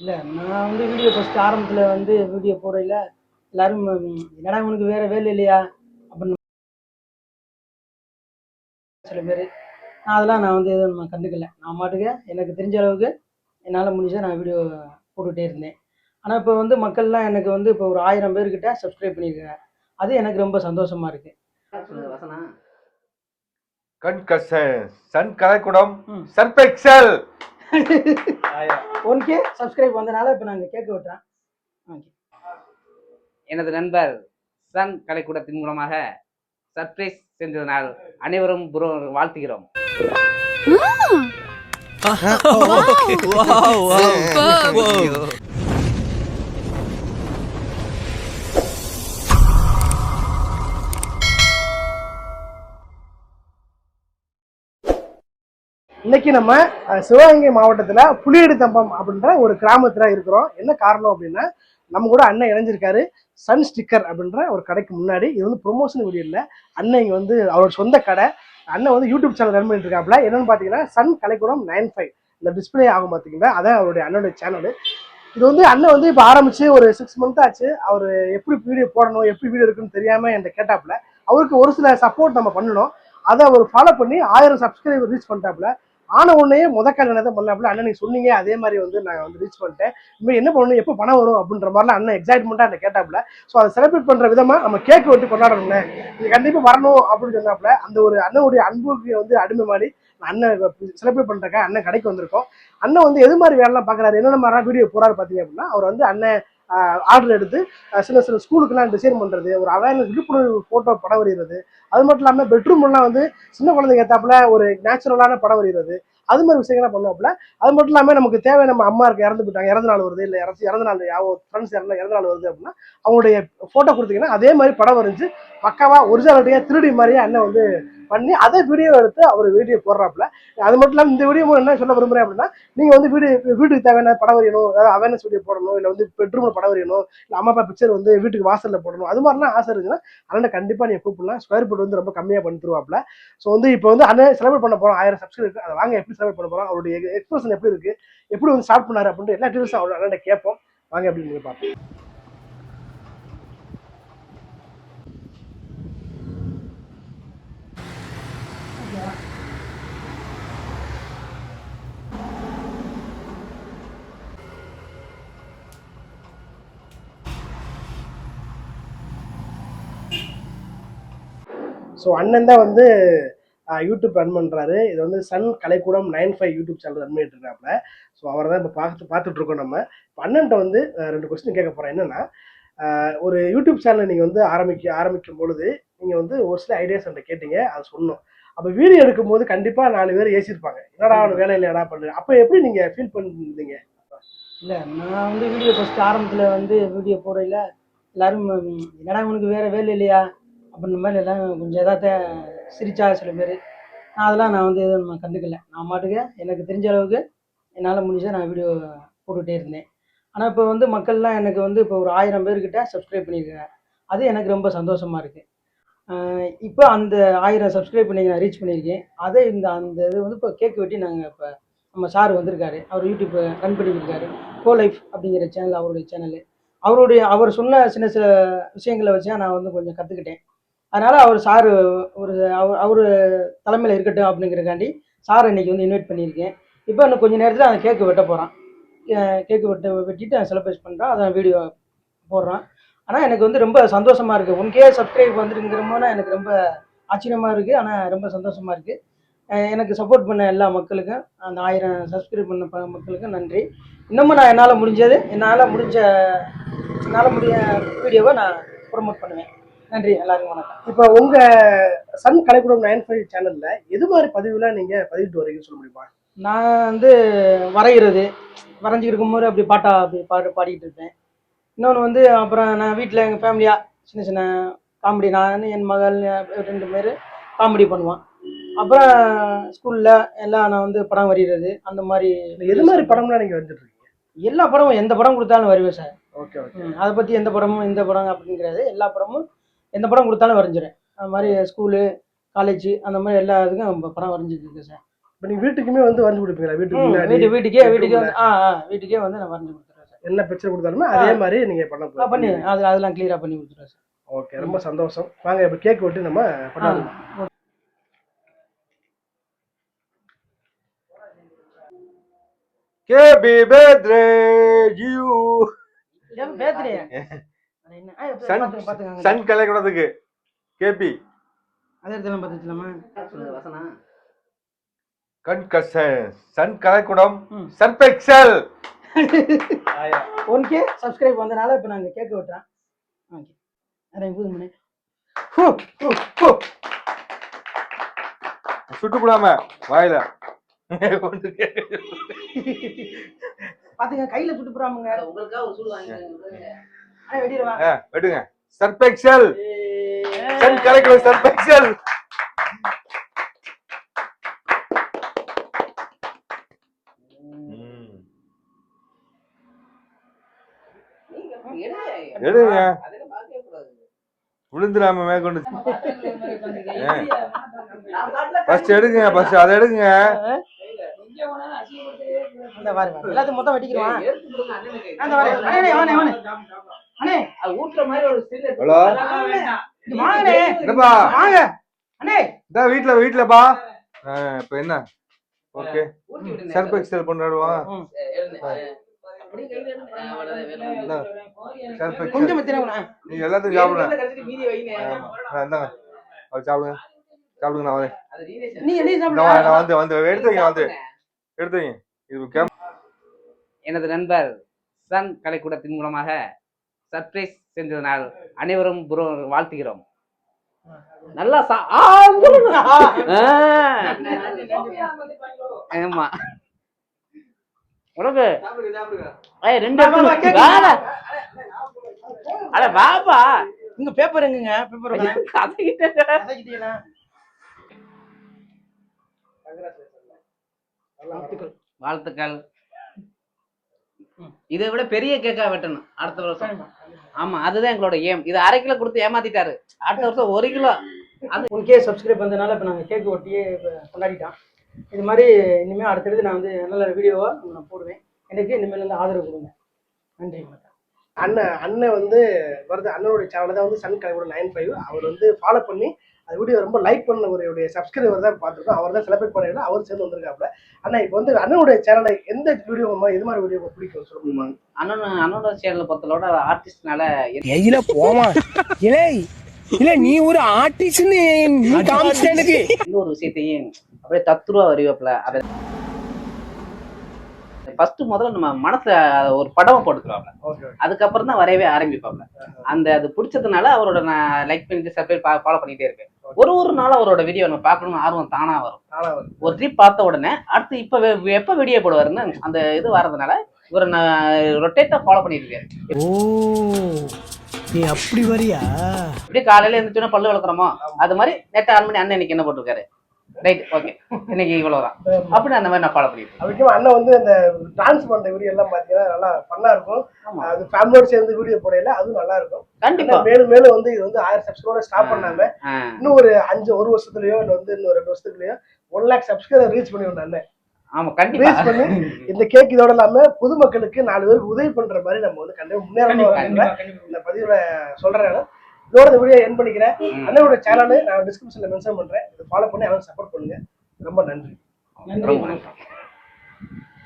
இல்லை நான் வந்து வீடியோ ஃபஸ்ட்டு ஆரம்பத்தில் வந்து வீடியோ போடையில் எல்லாரும் என்னடா உனக்கு வேறு வேலை இல்லையா? அப்படின்னு சில பேர். நான் அதெல்லாம் நான் வந்து எதுவும் நான் கண்டுக்கல. நான் மாட்டுக்கு எனக்கு தெரிஞ்ச அளவுக்கு என்னால் முடிஞ்ச நான் வீடியோ போட்டுகிட்டே இருந்தேன். ஆனால் இப்போ வந்து மக்கள்லாம் எனக்கு வந்து இப்போ ஒரு ஆயிரம் பேர்கிட்ட சப்ஸ்கிரைப் பண்ணியிருக்காங்க. அது எனக்கு ரொம்ப சந்தோஷமாக இருக்குது கண் கச Sun கலைக்குடம். Surf Excel. One K subscribe வந்தனால இப்போ நாங்கள் கேட்க விட்டுறேன். ஓகே எனது நண்பர் சன் கலைக்கூடத்தின் மூலமாக சர்ப்ரைஸ் செஞ்சதனால் அனைவரும் புரோ வாழ்த்துகிறோம். இன்னைக்கு நம்ம சிவகங்கை மாவட்டத்தில் புலியடி தம்பம் அப்படின்ற ஒரு கிராமத்தில் இருக்கிறோம். என்ன காரணம் அப்படின்னா நம்ம கூட அண்ணன் இணைஞ்சிருக்காரு சன் ஸ்டிக்கர் அப்படின்ற ஒரு கடைக்கு முன்னாடி. இது வந்து ப்ரொமோஷன் வீடியோ இல்லை. அண்ணன் இங்கே வந்து அவரோட சொந்த கடை. அண்ணன் வந்து யூடியூப் சேனல் ரன் பண்ணிட்டு இருக்காப்புல. என்னன்னு பார்த்தீங்கன்னா சன் கலைக்குடம் நைன் ஃபைவ் இந்த டிஸ்பிளே ஆகும் பார்த்தீங்கன்னா அதான் அவருடைய அண்ணனுடைய சேனல் இது வந்து அண்ணன் வந்து இப்போ ஆரம்பிச்சு ஒரு சிக்ஸ் மந்த் ஆச்சு. அவர் எப்படி வீடியோ போடணும் எப்படி வீடியோ இருக்குன்னு தெரியாமல் என்கிட்ட கேட்டாப்புல. அவருக்கு ஒரு சில சப்போர்ட் நம்ம பண்ணணும். அதை அவர் ஃபாலோ பண்ணி ஆயிரம் சப்ஸ்கிரைபர் ரீச் பண்ணிட்டாப்புல. ஆன உடனே முத கால் என்ன பண்ணாப்புல அண்ணன் நீங்கள் சொன்னீங்க அதே மாதிரி வந்து நான் வந்து ரீச் பண்ணிட்டேன். இனிமேல் என்ன பண்ணணும் எப்போ பணம் வரும்? அப்படின்ற மாதிரிலாம் அண்ணன் எக்ஸைட்மெண்ட்டாக என்ன கேட்டாப்புல. ஸோ அதை செலிப்ரேட் பண்ணுற விதமாக நம்ம கேக் வெட்டி கொண்டாடணும்ல இது கண்டிப்பாக வரணும் அப்படின்னு சொன்னாப்புல. அந்த ஒரு அண்ணனுடைய அன்புக்கு வந்து அடிமை மாதிரி அண்ணன் செலிப்ரேட் பண்றக்க அண்ணன் கடைக்கு வந்திருக்கோம். அண்ணன் வந்து எது மாதிரி வேலைலாம் பார்க்குறாரு என்னென்ன மாதிரிலாம் வீடியோ போறாரு பார்த்தீங்க அப்படின்னா அவர் வந்து அண்ணன் ஆர்டர் எடுத்து சில சில ஸ்கூலுக்கெல்லாம் டிசைன் பண்ணுறது ஒரு அவேர்னஸ் விழிப்புணர்வு ஃபோட்டோ படம் வரைகிறது அது மட்டும் இல்லாமல் பெட்ரூம்லாம் வந்து சின்ன குழந்தைங்க ஏற்றாப்புல ஒரு நேச்சுரலான படம் வரைகிறது அது மாதிரி விஷயங்கள்லாம் பண்ணுவோம்ல அது மட்டும் இல்லாமல் நமக்கு தேவை நம்ம அம்மா இருக்கு இறந்து போயிட்டாங்க இறந்த நாள் வருது இல்லை இறந்து இறந்த நாள் யாவோ ஃப்ரெண்ட்ஸ் இறந்த இறந்த நாள் வருது அப்படின்னா அவங்களுடைய ஃபோட்டோ கொடுத்தீங்கன்னா அதே மாதிரி படம் வரைஞ்சி பக்காவாக ஒரிஜினாலிட்டியாக திருடி மாதிரியே அண்ணன் வந்து பண்ணி அதை வீடியோ எடுத்து அவர் வீடியோ போடுறாப்புல. அது மட்டும் இல்லாமல் இந்த வீடியோ என்ன சொல்ல விரும்புறேன் அப்படின்னா நீங்கள் வந்து வீடு வீட்டுக்கு தேவையான படம் வரையணும் அதாவது அவேர்னஸ் வீடியோ போடணும் இல்லை வந்து பெட்ரூமில் படம் வரையணும் இல்லை அம்மா அப்பா பிக்சர் வந்து வீட்டுக்கு வாசலில் போடணும் அது மாதிரிலாம் ஆசை இருந்துச்சுன்னா அண்ணன் கண்டிப்பாக நீங்கள் கூப்பிடலாம். ஸ்கொயர் ஃபீட் வந்து ரொம்ப கம்மியாக பண்ணி ஸோ வந்து இப்போ வந்து அண்ணன் செலிப்ரேட் பண்ண போகிறோம் ஆயிரம் சப்ஸ்கிரைபர் அதை வாங்க எப்படி செலிப்ரேட் பண்ண போகிறோம் அவருடைய எக்ஸ்பிரஷன் எப்படி இருக்குது எப்படி வந்து ஸ்டார்ட் பண்ணார் அப்படின்ட்டு எல்லா டீட்டெயில்ஸும் அவரோட அண்ணன் கேட்போம். வாங்க அப்படின்னு நீங்கள் பார்ப்போம். ஸோ அண்ணன் தான் வந்து யூடியூப் ரன் பண்ணுறாரு இது வந்து Sun கலைக்கூடம் nine five YouTube channel run பண்ணிட்டு இருக்காப்புல. ஸோ அவரை தான் இப்போ பார்த்து பார்த்துட்டு இருக்கோம் நம்ம. இப்போ அண்ணன்ட்ட வந்து ரெண்டு கொஸ்டின் கேட்க போகிறேன் என்னன்னா ஒரு யூடியூப் சேனலை நீங்கள் வந்து ஆரம்பிக்க ஆரம்பிக்கும் பொழுது நீங்கள் வந்து ஒரு சில ஐடியாஸ் என்கிட்ட கேட்டீங்க அதை சொன்னோம் அப்போ வீடியோ எடுக்கும்போது கண்டிப்பாக நாலு பேர் ஏசிருப்பாங்க என்னடா அவன் வேலை இல்லையாடா பண்ணு? அப்போ எப்படி நீங்கள் ஃபீல் பண்ணிருந்தீங்க? இல்லை நான் வந்து வீடியோ ஃபஸ்ட்டு ஆரம்பத்தில் வந்து வீடியோ போடையில் எல்லாரும் என்னடா உனக்கு வேறு வேலை இல்லையா? அப்படின்ற மாதிரி எல்லாம் கொஞ்சம் எதாவது சிரிச்சா சில பேர். நான் அதெல்லாம் நான் வந்து எதுவும் நம்ம கண்டுக்கல. நான் மாட்டுக்கு எனக்கு தெரிஞ்ச அளவுக்கு என்னால் முடிஞ்சால் நான் வீடியோ போட்டுகிட்டே இருந்தேன். ஆனால் இப்போ வந்து மக்கள்லாம் எனக்கு வந்து இப்போ ஒரு ஆயிரம் பேர்கிட்ட சப்ஸ்கிரைப் பண்ணியிருக்காங்க. அது எனக்கு ரொம்ப சந்தோஷமாக இருக்குது இப்போ அந்த ஆயிரம் சப்ஸ்கிரைப் பண்ணி நான் ரீச் பண்ணியிருக்கேன். அதே இந்த அந்த இது வந்து இப்போ கேக் வெட்டி நாங்கள் இப்போ நம்ம சார் வந்திருக்காரு. அவர் யூடியூப் ரன் பண்ணியிருக்காரு கோ லைஃப் அப்படிங்கிற சேனல் அவருடைய சேனல் அவருடைய அவர் சொன்ன சின்ன சில விஷயங்களை வச்சு நான் வந்து கொஞ்சம் கற்றுக்கிட்டேன் அதனால் அவர் சார் ஒரு அவர் அவர் தலைமையில் இருக்கட்டும் அப்படிங்கிறக்காண்டி சார் இன்னைக்கு வந்து இன்வைட் பண்ணியிருக்கேன். இப்போ இன்னும் கொஞ்சம் நேரத்தில் அந்த கேக்கு வெட்ட போகிறான் கேக்கு வெட்ட வெட்டிட்டு செலிப்ரேட் பண்ணுறான் அதை வீடியோ போடுறான். ஆனால் எனக்கு வந்து ரொம்ப சந்தோஷமாக இருக்குது ஒன் கே சப்ஸ்கிரைப் வந்துருங்கிறமோனா எனக்கு ரொம்ப ஆச்சரியமாக இருக்குது ஆனால் ரொம்ப சந்தோஷமாக இருக்குது எனக்கு சப்போர்ட் பண்ண எல்லா மக்களுக்கும் அந்த ஆயிரம் சப்ஸ்கிரைப் பண்ண ப- மக்களுக்கும் நன்றி. இன்னமும் நான் என்னால் முடிஞ்சது என்னால் முடிஞ்ச என்னால் முடிய வீடியோவை நான் ப்ரொமோட் பண்ணுவேன். நன்றி எல்லாருக்கும் வணக்கம். இப்போ உங்க சன் கலைக்கூடம் நைன் ஃபைவ் சேனல்ல எது மாதிரி பதிவுலாம் நீங்க பதிவிட்டு வரீங்கன்னு சொல்ல முடியுமா? நான் வந்து வரைகிறது வரைஞ்சி இருக்கும்போது அப்படி பாட்டா அப்படி பாடு பாடிக்கிட்டு இருப்பேன். இன்னொன்று வந்து அப்புறம் நான் வீட்டில் எங்கள் ஃபேமிலியாக சின்ன சின்ன காமெடி நான் என் மகள் ரெண்டு பேர் காமெடி பண்ணுவான் அப்புறம் ஸ்கூலில் எல்லாம் நான் வந்து படம் வரைகிறது அந்த மாதிரி எது மாதிரி படம்லாம் நீங்க வந்துட்டு இருக்கீங்க? எல்லா படமும் எந்த படம் கொடுத்தாலும் வருவேன் சார். Okay okay. அதை பற்றி எந்த படமும் இந்த படம் அப்படிங்கிறது எல்லா படமும் எந்த படம் கொடுத்தாலும் வரைஞ்சிடுறேன் அது மாதிரி ஸ்கூலு காலேஜ் அந்த மாதிரி எல்லா இதுக்கும் படம் வரைஞ்சிட்டு இருக்கேன் சார் இப்போ நீங்க வீட்டுக்குமே வந்து வரைஞ்சு கொடுப்பீங்களா? வீட்டுக்கு வீட்டு வீட்டுக்கே வீட்டுக்கே வந்து ஆ ஆ வீட்டுக்கே வந்து நான் வரைஞ்சி கொடுத்துருவேன் சார் என்ன பிரச்சனை கொடுத்தாலுமே அதே மாதிரி நீங்க பண்ண பண்ணி அது அதெல்லாம் கிளியரா பண்ணி கொடுத்துருவேன் சார் ஓகே ரொம்ப சந்தோஷம். வாங்க இப்போ கேக் வெட்டி நம்ம கொண்டாடுவோம் கேபி பேத்ரே யூ ஏன் சன் கலைக்கூடத்துக்கு. கேபி. அதே இடத்துல பார்த்துக்கலாமா சொல்லுங்க வசனா. கண்கசன் சன் கலைக்கூடம் ம். சர்பெக்சல் ஒன் கே சப்ஸ்கிரைப் வந்தனால இப்போ நாங்கள் கேட்க விட்டுறேன். ஓகே. அதை புது மணி சுட்டு கூடாம வாயில. பாத்துங்க கையில சுட்டு போறாமுங்க உங்களுக்காக வெட்டுங்க. சர்பெக்சல் சன் கலைக்கூடம் சர்பெக்சல். எடுங்க. விழுந்துடாம மேற்கொண்டு. ஃபர்ஸ்ட் எடுங்க ஃபர்ஸ்ட் அதை எடுங்க. இந்த. எல்லாத்தையும் மொத்தம் வெட்டிக்கிறோம் அண்ணே அண்ணே ஊட்டுற மாதிரி ஒரு ஸ்டில் ஹலோ? இங்க வாங்கண்ணே. என்னப்பா? வாங்க. அண்ணே. இதா வீட்ல வீட்லப்பா? ஆ, இப்ப என்ன? ஓகே. இந்தா, இல்லை. சர்பெக்சல் கொஞ்சம் நீங்க எல்லாத்தையும் சாப்பிடுங்க. சாப்பிடுங்க சாப்பிடுங்க. நான் வரேன். அது நீ நீ நான் வந்து வந்து எடுத்து வைங்க வந்து. எடுத்து வைங்க. இது கேம் எனது நண்பர் சன் கலைக்கூடத்தின் மூலமாக சர்ப்ரைஸ் செஞ்சதனால் அனைவரும் புரோ வாழ்த்துகிறோம். நல்லா சா. ஆமா. உனக்கு? ஏய், ரெண்டு. அட பாப்பா இங்க பேப்பர் எங்குங்க? பேப்பர் வாழ்த்துக்கள். இதை விட பெரிய கேக்கா வெட்டணும். அடுத்த வருஷம். ஆமா அதுதான் எங்களோட ஏம் இது அரை கிலோ கொடுத்து ஏமாத்திட்டாரு. அடுத்த வருஷம் ஒரு கிலோ. ஒன் கே சப்ஸ்கிரைப் வந்தனால இப்போ நாங்கள் கேக் ஒட்டியே இப்போ கொண்டாடிட்டோம். இது மாதிரி இனிமேல் அடுத்தடுத்து நான் வந்து நல்ல நல்ல வீடியோவை நான் போடுவேன். எனக்கு இனிமேல் வந்து ஆதரவு கொடுங்க. நன்றி அண்ணன் அண்ணன் வந்து வருது. அண்ணனுடைய சேனல் தான் வந்து சன் கலைவோட நைன் ஃபைவ். அவர் வந்து ஃபாலோ பண்ணி அது வீடியோ ரொம்ப லைக் பண்ணவருடைய சப்ஸ்கிரைபர் தான் பார்த்துருக்கோம். அவர் தான் செலிப்ரேட் பண்ணிடல அவர் சேர்ந்து வந்திருக்காப்ல அண்ணா இப்போ வந்து அண்ணனுடைய சேனலை எந்த வீடியோ எது மாதிரி வீடியோ பிடிக்கும்? சொல்ல முடியுமா? அண்ணன் அண்ணனோட சேனலை பொறுத்தளவோட ஆர்டிஸ்ட்னால எயில போமா இல்லை இல்ல நீ ஒரு ஆர்டிஸ்ட்னு ஒரு விஷயத்தையும் அப்படியே தத்துருவா வரிவப்பில் அதை ஃபர்ஸ்ட் முதல்ல நம்ம மனசுல ஒரு படமா போட்டுக்கிறோம்ல ஓகே அதுக்கப்புறம் தான் வரையவே ஆரம்பிப்பாப்ல. அந்த அது பிடிச்சதுனால அவரோட நான் லைக் பண்ணிட்டு சப்ஸ்கிரைப் ஃபாலோ பண்ணிட்டே இருக்கேன் ஒரு ஒரு நாள் அவரோட வீடியோ நம்ம பார்க்கணும்னு ஆர்வம் தானா வரும். ஒரு ட்ரிப் பார்த்த உடனே அடுத்து இப்ப வே- எப்ப வீடியோ போடுவாருன்னு அந்த இது வர்றதுனால இவரை நான் ரொட்டேட்டா ஃபாலோ பண்ணிட்டு இருக்கேன். ஓ நீ அப்படி வரியா? இப்படி காலையில எழுந்துச்சுன்னா பல்லு விளக்குறோமோ? அது மாதிரி நெட் ஆன் பண்ணி அண்ணன் இன்னைக்கு என்ன போட்டிருக்காரு? ரைட் ஓகே இன்னைக்கு இவ்வளவுதான். அப்படி அந்த மாதிரி நான் ஃபாலோ. அதுக்கும் அண்ணன் வந்து அந்த டான்ஸ் பண்ற வீடியோ எல்லாம் பாத்தீங்கன்னா நல்லா ஃபன்னா இருக்கும். அது ஃபேமிலியோட சேர்ந்து வீடியோ போடையில அதுவும் நல்லா இருக்கும். கண்டிப்பா. மேலும் மேலும் வந்து இது வந்து ஆயிரம் சப்ஸ்கிரைபரோட ஸ்டாப் பண்ணாம இன்னும் ஒரு அஞ்சு ஒரு வருஷத்துலயோ இல்ல வந்து இன்னும் ரெண்டு வருஷத்துலயோ ஒன் லேக் சப்ஸ்கிரைபர் ரீச் பண்ணி அண்ணன். ஆமா கண்டிப்பா. பண்ணி இந்த கேக் இதோட இல்லாம பொதுமக்களுக்கு நாலு பேருக்கு உதவி பண்ற மாதிரி நம்ம வந்து கண்டிப்பா முன்னேறணும் இந்த பதிவுல சொல்றேன் இதோட இந்த வீடியோ என் பண்ணிக்கிறேன். அண்ணனோட சேனல் நான் டிஸ்கிரிப்ஷன்ல மென்ஷன் பண்றேன். இதை ஃபாலோ பண்ணி அவன் சப்போர்ட் பண்ணுங்க. ரொம்ப நன்றி. நன்றி ரொம்ப வணக்கம். நன்றி